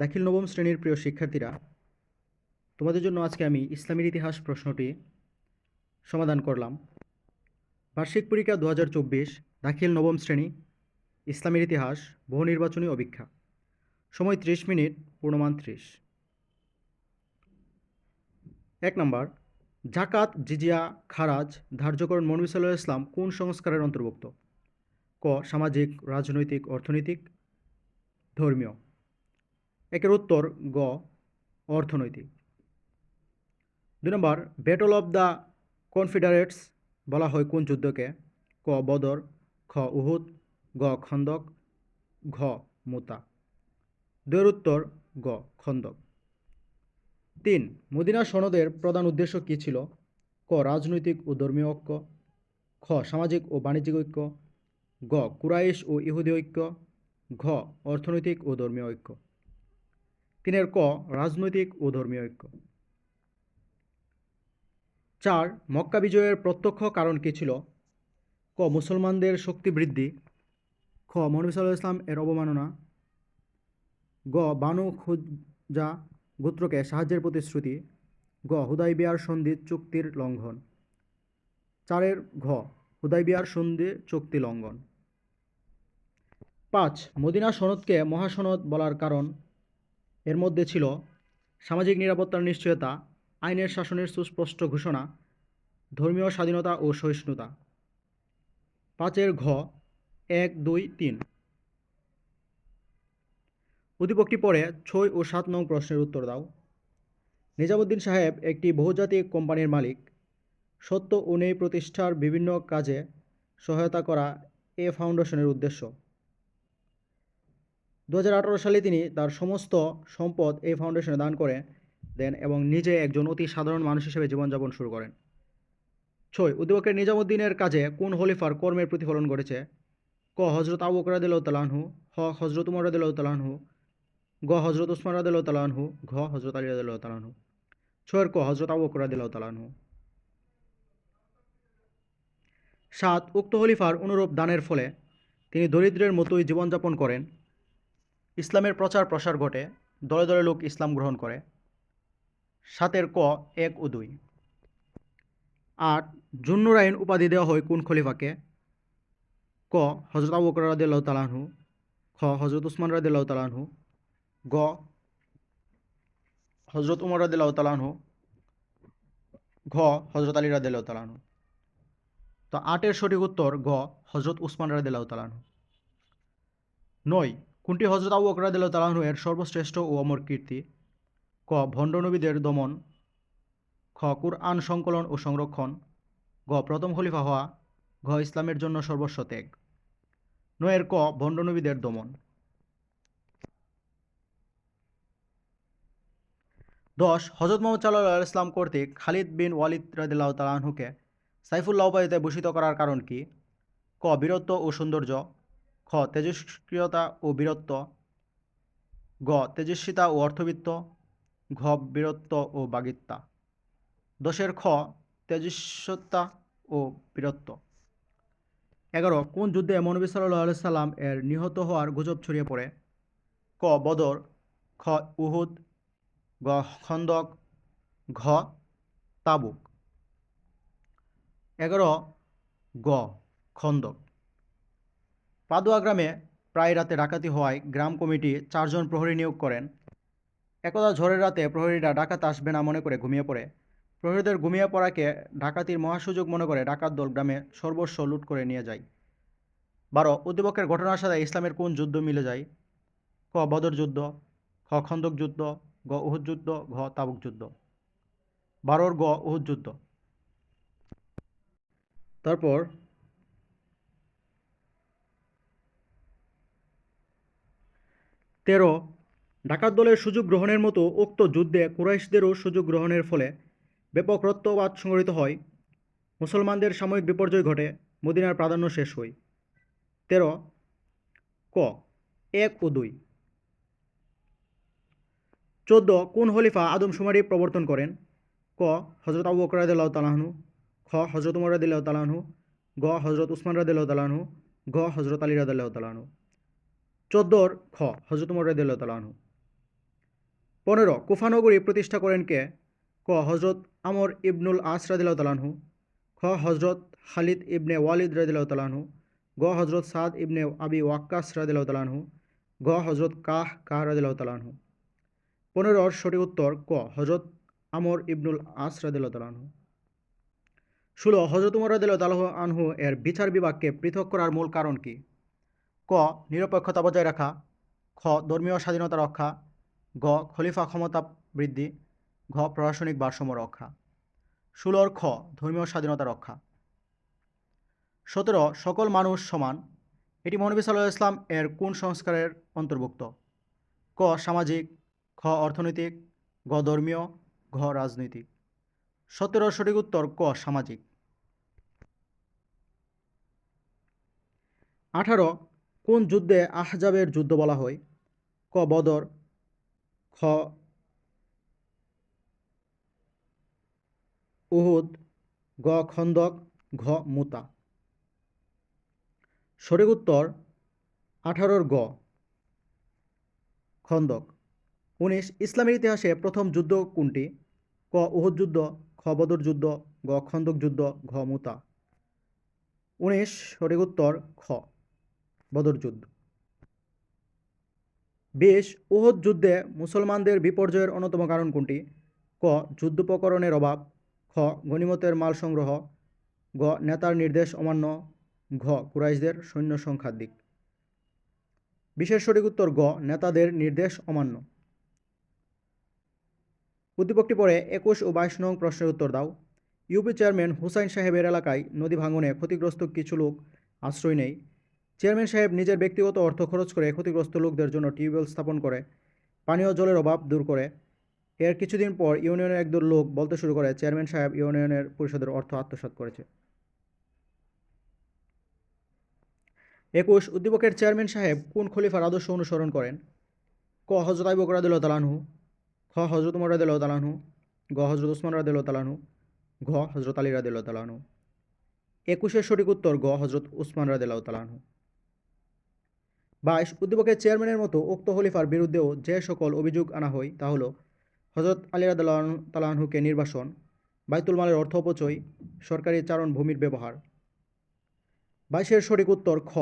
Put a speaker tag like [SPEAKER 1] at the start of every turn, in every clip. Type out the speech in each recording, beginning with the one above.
[SPEAKER 1] দাখিল নবম শ্রেণির প্রিয় শিক্ষার্থীরা, তোমাদের জন্য আজকে আমি ইসলামের ইতিহাস প্রশ্নটি সমাধান করলাম। বার্ষিক পরীক্ষা দু হাজার চব্বিশ, দাখিল নবম শ্রেণি, ইসলামের ইতিহাস, বহু নির্বাচনী অভিক্ষা সময় ত্রিশ মিনিট, পূর্ণমান ত্রিশ। এক নম্বর, জাকাত, জিজিয়া, খারাজ, ধার্যকরণ, মনবী ইসলাম কোন সংস্কারের অন্তর্ভুক্ত? ক, সামাজিক, রাজনৈতিক, অর্থনৈতিক, ধর্মীয়। একের উত্তর গ, অর্থনৈতিক। দুই নম্বর ব্যাটল অব দ্য কনফিডারেটস বলা হয় কোন যুদ্ধকে? ক, বদর, খ, উহুদ, গ, খন্দক, ঘ, মুতা। দুয়ের উত্তর গ, খন্দক। তিন, মদিনা সনদের প্রধান উদ্দেশ্য কী ছিল? ক, রাজনৈতিক ও ধর্মীয় ঐক্য। খ, সামাজিক ও বাণিজ্যিক ঐক্য। গ, কুরাইশ ও ইহুদি ঐক্য। ঘ, অর্থনৈতিক ও ধর্মীয় ঐক্য। তিনের ক, রাজনৈতিক ও ধর্মীয় ঐক্য। চার, মক্কা বিজয়ের প্রত্যক্ষ কারণ কী ছিল? ক, মুসলমানদের শক্তি বৃদ্ধি। খ মনবী ইসলাম এর অবমাননা। গ, বানু খুজা গোত্রকে সাহায্যের প্রতিশ্রুতি। গ হুদাই বিয়ার সন্ধি চুক্তির লঙ্ঘন। চারের ঘ হুদাই বিয়ার সন্ধি চুক্তি লঙ্ঘন। পাঁচ, মদিনা সনদকে মহাসনদ বলার কারণ। এর মধ্যে ছিল সামাজিক নিরাপত্তার নিশ্চয়তা, আইনের শাসনের সুস্পষ্ট ঘোষণা, ধর্মীয় স্বাধীনতা ও সহিষ্ণুতা। পাঁচের ঘ, এক, দুই, তিন। উদ্দীপকটি পরে ছয় ও সাত নং প্রশ্নের উত্তর দাও। নিজামুদ্দিন সাহেব একটি বহুজাতিক কোম্পানির মালিক। সত্য ও ন্যায় প্রতিষ্ঠার বিভিন্ন কাজে সহায়তা করা এ ফাউন্ডেশনের উদ্দেশ্য। দু হাজার আঠেরো সালে তিনি তার সমস্ত সম্পদ এই ফাউন্ডেশনে দান করে দেন এবং নিজে একজন অতি সাধারণ মানুষ হিসেবে জীবনযাপন শুরু করেন। ছয় উদ্দীপকের নিজামুদ্দিনের কাজে কোন হলিফার কর্মের প্রতিফলন ঘটেছে? ক হজরত আবু বকর রাদিল্লাহু হ হজরত উমর রাদিল্লাহু গ হজরত উসমান রাদিল্লাহু ঘ হজরত আলী রাদিল্লাহু ছয়ের, ক হজরত আবু বকর রাদিল্লাহু সাত, উক্ত হলিফার অনুরূপ দানের ফলে তিনি দরিদ্রের মতোই জীবনযাপন করেন। ইসলামের প্রচার প্রসার ঘটে, দলে দলে লোক ইসলাম গ্রহণ করে। সাতের ক, এক ও দুই। আট জুন্নুরাইন উপাধি দেওয়া হয় কোন খলিফাকে? ক হজরত আবু বকর রাদিল্লাহু তালানহু খ হজরত উসমান রাদিল্লাহু তালানহু গ হজরত উমর রাদিল্লাহু তালানহু ঘ হজরত আলী রাদিল্লাহু তালানহু তো আটের সঠিক উত্তর গ হজরত উসমান রাদিল্লাহু তালানহু নয় কোনটি হজরত আবু বকর রাদিল্লাহু তালানহু এর সর্বশ্রেষ্ঠ ও অমর কীর্তি। ক. ভণ্ডনবীদের দমন। খ. কুরআন সংকলন ও সংরক্ষণ। গ. প্রথম খলিফা হওয়া। ঘ. ইসলামের জন্য সর্বস্ব ত্যাগ। নয়ের ক. ভণ্ডনবীদের দমন। দশ. হজরত মোহাম্মদ সাল্লাহ ইসলাম কর্তৃক খালিদ বিন ওয়ালিদ রাদিল্লাহ তালাহুকে সাইফুল্লাহ উপাধিতে ভূষিত করার কারণ কি? ক. বীরত্ব ও সৌন্দর্য। খ, তেজস্ক্রিয়তা ও বীরত্ব। গ, তেজস্বিতা ও অর্থবিত্ত। ঘ, বীরত্ব ও বাগিত্তা। দশের খ, তেজস্বতা ও বীরত্ব। এগারো, কোন যুদ্ধে মনবী সাল্লাহ সাল্লাম এর নিহত হওয়ার গুজব ছড়িয়ে পড়ে? ক, বদর। খ, উহুদ। গ, খন্দক। ঘ, তাবুক। এগারো, গ, খন্দক। পাদুয়া গ্রামে প্রায় রাতে ডাকাতি হওয়ায় গ্রাম কমিটি চারজন প্রহরী নিয়োগ করেন। একদা ঝড়ের রাতে প্রহরীরা ডাকাত আসবে না মনে করে ঘুমিয়ে পড়ে। প্রহরীদের ঘুমিয়ে পড়াকে ডাকাতির মহাসুযোগ মনে করে ডাকাত দল গ্রামে সর্বস্ব লুট করে নিয়ে যায়। বারো, উদ্দীপকের ঘটনার সাথে ইসলামের কোন যুদ্ধ মিলে যায়? ক, বদর যুদ্ধ, খ, খন্দক যুদ্ধ, গ, উহুদ যুদ্ধ, ঘ, তাবুক যুদ্ধ। বারোর গ, উহুদ যুদ্ধ। তারপর তেরো ডাকাত দলের সুযোগ গ্রহণের মতো উক্ত যুদ্ধে কুরাইশদেরও সুযোগ গ্রহণের ফলে ব্যাপক রক্তপাত সংঘটিত হয়। মুসলমানদের সাময়িক বিপর্যয় ঘটে, মদিনার প্রাধান্য শেষ হয়। তেরো ক এক ও দুই। চোদ্দ কোন হলিফা আদমশুমারি প্রবর্তন করেন? ক হজরত আবু বকর রাদিল্লাহ তালাহনু খ হজরত উমর রাদিল্লাহ তালাহনু গ হজরত উসমান রাদিল্লাহ তালাহনু ঘ হজরত আলী রাদিল্লাহ তালাহনু চোদ্দোর খ হজরত উমর রাদিল্লাহ পনেরো কুফানগরী প্রতিষ্ঠা করেন কে? ক হজরত আমর ইবনুল আস রাদিল্লাহ খ হজরত খালিদ ইবনে ওয়ালিদ রাদিল্লাহ গ হজরত সাদ ইবনে আবি ওয়াক্কাস রাদিল্লাহ গ হজরত কাহ কাহ রাদিল্লাহ পনেরোর সঠিক উত্তর ক হজরত আমর ইবনুল আস রাদিল্লাহ ষোলো হজরত উমর রাদিল্লাহ আনহু এর বিচার বিভাগকে পৃথক করার মূল কারণ কি? ক, নিরপেক্ষতা বজায় রাখা, খ, ধর্মীয় স্বাধীনতা রক্ষা, গ, খলিফা ক্ষমতা বৃদ্ধি, ঘ, প্রশাসনিক ভারসাম্য রক্ষা। ষোলোর খ, ধর্মীয় স্বাধীনতা রক্ষা। সতেরো, সকল মানুষ সমান। এটি মহানবী সাল্লাহ ইসলাম এর কোন সংস্কারের অন্তর্ভুক্ত? ক, সামাজিক। খ, অর্থনৈতিক। গ, ধর্মীয়। ঘ, রাজনৈতিক। সতেরো, সঠিক উত্তর, ক, সামাজিক। আঠারো কোন যুদ্ধে আহজাবের যুদ্ধ বলা হয়? ক, বদর, খ, উহুদ, গ, খন্দক, ঘ, মুতা। সঠিক উত্তর আঠারোর গ, খন্দক। উনিশ, ইসলামের ইতিহাসে প্রথম যুদ্ধ কোনটি? ক, উহুদ যুদ্ধ, খ, বদর যুদ্ধ, গ, খন্দক যুদ্ধ, ঘ, মুতা। উনিশ, সঠিক উত্তর খ। বদর যুদ্ধ। বেশ, উহুদ যুদ্ধে মুসলমানদের বিপর্যয়ের অন্যতম কারণ কোনটি? ক, যুদ্ধোপকরণের অভাব। খ, গণিমতের মাল সংগ্রহ। গ, নেতার নির্দেশ অমান্য। ঘ, কুরাইশদের সৈন্য সংখ্যার দিক। বিশেষ সঠিক উত্তর, গ, নেতাদের নির্দেশ অমান্য। উদ্দীপকটি পরে একুশ ও বাইশ নং প্রশ্নের উত্তর দাও। ইউপি চেয়ারম্যান হুসাইন সাহেবের এলাকায় নদী ভাঙনে ক্ষতিগ্রস্ত কিছু লোক, আশ্রয় নেই। চেয়ারম্যান সাহেব নিজের ব্যক্তিগত অর্থ খরচ করে ক্ষতিগ্রস্ত লোকদের জন্য টিউবওয়েল স্থাপন করে, পানীয় জলের অভাব দূর করে। এর কিছুদিন পর ইউনিয়নের একদল লোক বলতে শুরু করে, চেয়ারম্যান সাহেব ইউনিয়নের পরিষদের অর্থ আত্মসাৎ করেছে। একুশ, উদ্দীপকের চেয়ারম্যান সাহেব কোন খলিফার আদর্শ অনুসরণ করেন? ক হজরত আইবক রাদিল তালানহু খ হজরত উমর রাদিল তালানহু গ হজরত উসমান রাদিল তালানহু ঘ হজরত আলী রাদিল তালানহু একুশের সঠিক উত্তর, গ হজরত উসমান রাদিল তালানহু বাইশ উদ্দীপকের চেয়ারম্যানের মতো উক্ত খলিফার বিরুদ্ধেও যে সকল অভিযোগ আনা হয় তা হলো হজরত আলী তালানহুকে নির্বাসন, বাইতুল মালের অর্থ অপচয়, সরকারি চারণ ভূমির ব্যবহার। বাইশের সঠিক উত্তর খ,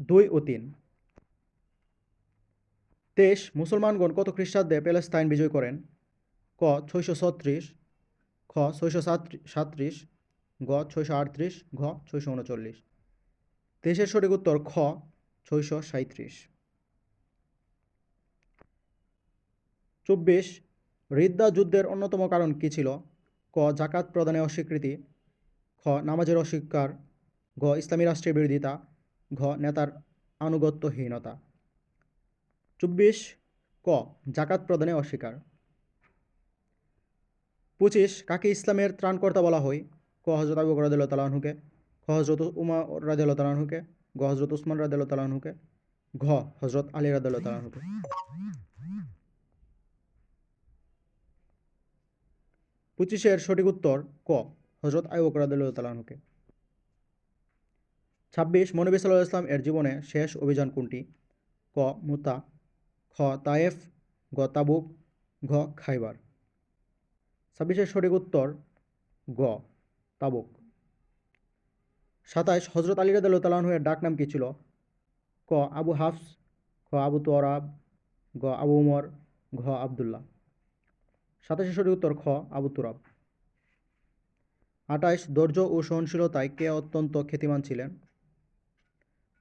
[SPEAKER 1] দুই ও তিন। তেইশ, মুসলমানগণ কত খ্রিস্টাব্দে প্যালেস্তাইন বিজয় করেন? ক, ছয়শো ছত্রিশ, খ, ছয়শো সাত সাতত্রিশ গ, ছয়শো আটত্রিশ, ঘ, ছয়শো উনচল্লিশ। তেইশের সঠিক উত্তর খ, ছয়শো সাঁত্রিশ চব্বিশ, রিদ্দা যুদ্ধের অন্যতম কারণ কী ছিল? ক, জাকাত প্রদানে অস্বীকৃতি। খ, নামাজের অস্বীকার। ঘ, ইসলামী রাষ্ট্রের বিরোধিতা। ঘ, নেতার আনুগত্যহীনতা। চব্বিশ, ক, জাকাত প্রদানে অস্বীকার। পঁচিশ, কাকে ইসলামের ত্রাণকর্তা বলা হয়? ক হজরত আবু রাদিল তালাহুকে হজরত উমা রাদিল তালাহুকে গ হজরত উসমান রাদিল তালাহুকে ঘ হজরত আলী রাদিল তালাহুকে পঁচিশের সঠিক উত্তর ক হজরত আইবক রাদিল্লাহ তালাহুকে ছাব্বিশ মনবী সাল্লাহ ইসলাম এর জীবনে শেষ অভিযান কোনটি? ক, মুতা, খ, তায়েফ, গ, তাবুক, ঘ, খাইবার। ছাব্বিশের সঠিক উত্তর গ, তাবুক। সাতাইশ হজরত আলী রাদিল্লাহ তালাহু এর ডাক নাম কী ছিল? ক, আবু হাফস, খ, আবু তোরাব, গ, আবু উমর, ঘ, আবদুল্লাহ। সাতাশের সঠিক উত্তর খ, আবু তুরাব। আটাইশ ধৈর্য ও সহনশীলতায় কে অত্যন্ত খ্যাতিমান ছিলেন?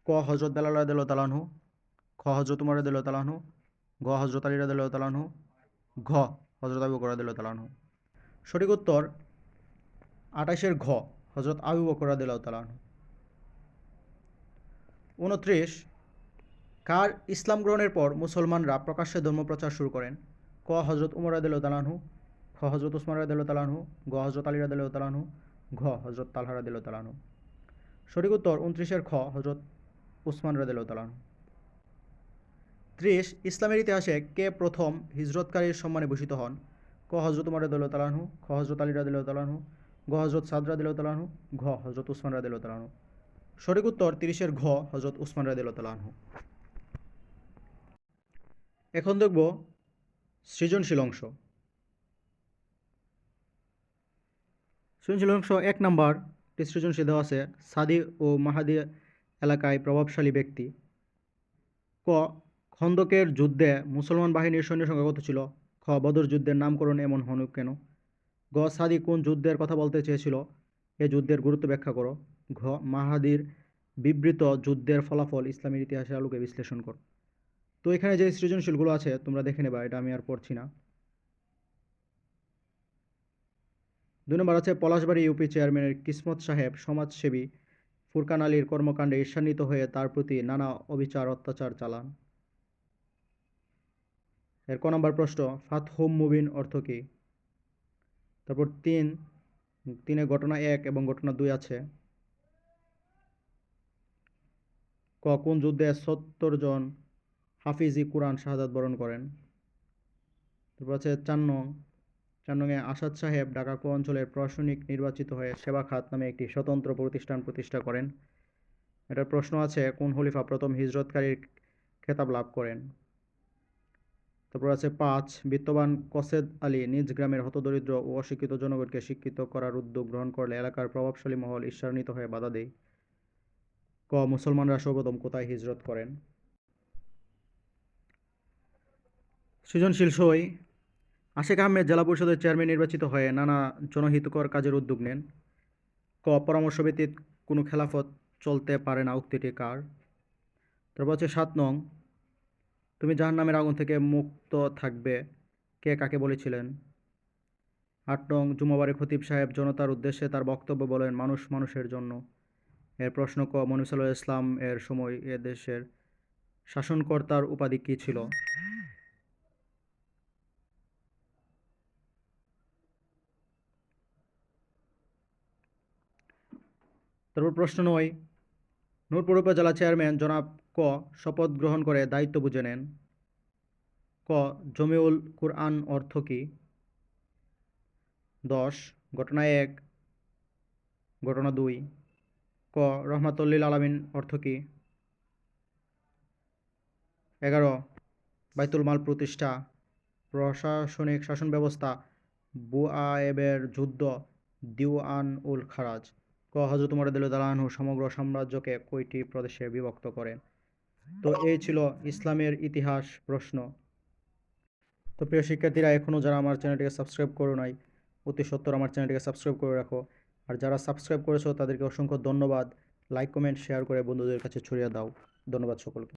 [SPEAKER 1] ক হজরত বেলাল রাদিল তালাহু খ হজরত উমর রাদিল তালাহু গ হজরত আলী রাদিল তালাহু ঘ হজরত আবু বকর রাদিল তালাহু সঠিক উত্তর আটাইশের ঘ। হজরত আবু বকর রাদিল তালাহু উনত্রিশ, কার ইসলাম গ্রহণের পর মুসলমানরা প্রকাশ্যে ধর্মপ্রচার শুরু করেন? ক হজরত উমর রাদিল তালাহু খ হজরত উসমান রাদিল তালাহু গ হজরত আলী রাদিল তালাহু ঘ হজরত তালহা রাদিল তালাহু সঠিক উত্তর উনত্রিশের খ হজরত উসমান রাদিল তালাহু ত্রিশ, ইসলামের ইতিহাসে কে প্রথম হিজরতকারীর সম্মানে ভূষিত হন? ক হজরত উমর তালাহু খ হজরত আলী রাদিল তালাহু গ হজরত সাদ রাদিল তালাহু ঘ হজরত উসমান রাদিল তালাহু সঠিক উত্তর তিরিশের ঘ হজরত উসমান রাদিল তালাহু এখন দেখব সৃজনশীল অংশ। সৃজনশীল অংশ এক নাম্বার সৃজনশীল দেওয়া আছে সাদি ও মাহাদি এলাকায় প্রভাবশালী ব্যক্তি। ক, খন্দকের যুদ্ধে মুসলমান বাহিনীর সৈন্য সংখ্যা কত ছিল? খ, বদর যুদ্ধের নামকরণ এমন হনুক কেন? গ সাদি কোন যুদ্ধের কথা বলতে চেয়েছিল? এ যুদ্ধের গুরুত্ব ব্যাখ্যা করো। ঘ, মাহাদির বিবৃত যুদ্ধের ফলাফল ইসলামের ইতিহাসের আলোকে বিশ্লেষণ করো। তো এখানে যে সৃজনশীলগুলো আছে, তোমরা দেখে নেবা, এটা আমি আর পড়ছি না। দুই নম্বর আছে, পলাশবাড়ি ইউপি চেয়ারম্যানের কিসমত সাহেব সমাজসেবী ফুরকান আলীর কর্মকাণ্ডে ঈর্ষান্বিত হয়ে তার প্রতি নানা অবিচার, অত্যাচার চালান। এর ক নম্বর প্রশ্ন, ফাতহুম মুবিন অর্থ কী? তারপর তিন, তিনে ঘটনা এক এবং ঘটনা দুই আছে। ক, কোন যুদ্ধে সত্তর জন হাফিজি কুরআন শাহাদাত বরণ করেন? তারপর আছে চার নং, চার আসাদ সাহেব ঢাকা কো অঞ্চলের প্রশাসনিক নির্বাচিত হয়ে সেবা খাত নামে একটি স্বতন্ত্র প্রতিষ্ঠান প্রতিষ্ঠা করেন। এটার প্রশ্ন আছে, কোন হলিফা প্রথম হিজরতকারীর খেতাব লাভ করেন? তারপর আছে পাঁচ, বিত্তবান কসেদ আলী নিজ গ্রামের হতদরিদ্র ও অশিক্ষিত জনগণকে শিক্ষিত করার উদ্যোগ গ্রহণ করলে এলাকার প্রভাবশালী মহল ঈর্ষান্বিত হয়ে বাধা দেয়। ক, মুসলমানরা সর্বপ্রথম কোথায় হিজরত করেন? সৃজনশীল সই। আশেক আহমেদ জেলা পরিষদের চেয়ারম্যান নির্বাচিত হয়ে নানা জনহিতকর কাজের উদ্যোগ নেন। ক পরামর্শ ব্যতীত কোনো খেলাফত চলতে পারে না, উক্তিটি কার? তারপর হচ্ছে সাত নং তুমি জাহান্নামের আগুন থেকে মুক্ত থাকবে। কে কাকে বলেছিলেন? আট নং জুমাবারে খতিব সাহেব জনতার উদ্দেশ্যে তার বক্তব্য বলেন, মানুষ মানুষের জন্য। এর প্রশ্ন ক মনুসাল্লাহ ইসলাম এর সময় এ দেশের শাসনকর্তার উপাধি কী ছিল? তারপর প্রশ্ন নয় নূরপুর উপজেলা চেয়ারম্যান জনাব ক শপথ গ্রহণ করে দায়িত্ব বুঝে নেন। ক জমিউল কুরআন অর্থ কী? দশ ঘটনা এক, ঘটনা দুই। ক রহমাতুল্লিল আলামিন অর্থ কী? এগারো বাইতুল মাল প্রতিষ্ঠা, প্রশাসনিক শাসন ব্যবস্থা বুআএবের যুদ্ধ দিওয়ান উল খারাজ। হজরত উমর দালানহু সমগ্র সাম্রাজ্যকে কয়টি প্রদেশে বিভক্ত করেন? তো এই ছিল ইসলামের ইতিহাস প্রশ্ন। তো প্রিয় শিক্ষার্থীরা এখনও যারা আমার চ্যানেলটিকে সাবস্ক্রাইব করো নাই, অতি সত্তর আমার চ্যানেলটিকে সাবস্ক্রাইব করে রাখো। আর যারা সাবস্ক্রাইব করেছ, তাদেরকে অসংখ্য ধন্যবাদ। লাইক, কমেন্ট, শেয়ার করে বন্ধুদের কাছে ছড়িয়ে দাও। ধন্যবাদ সকলকে।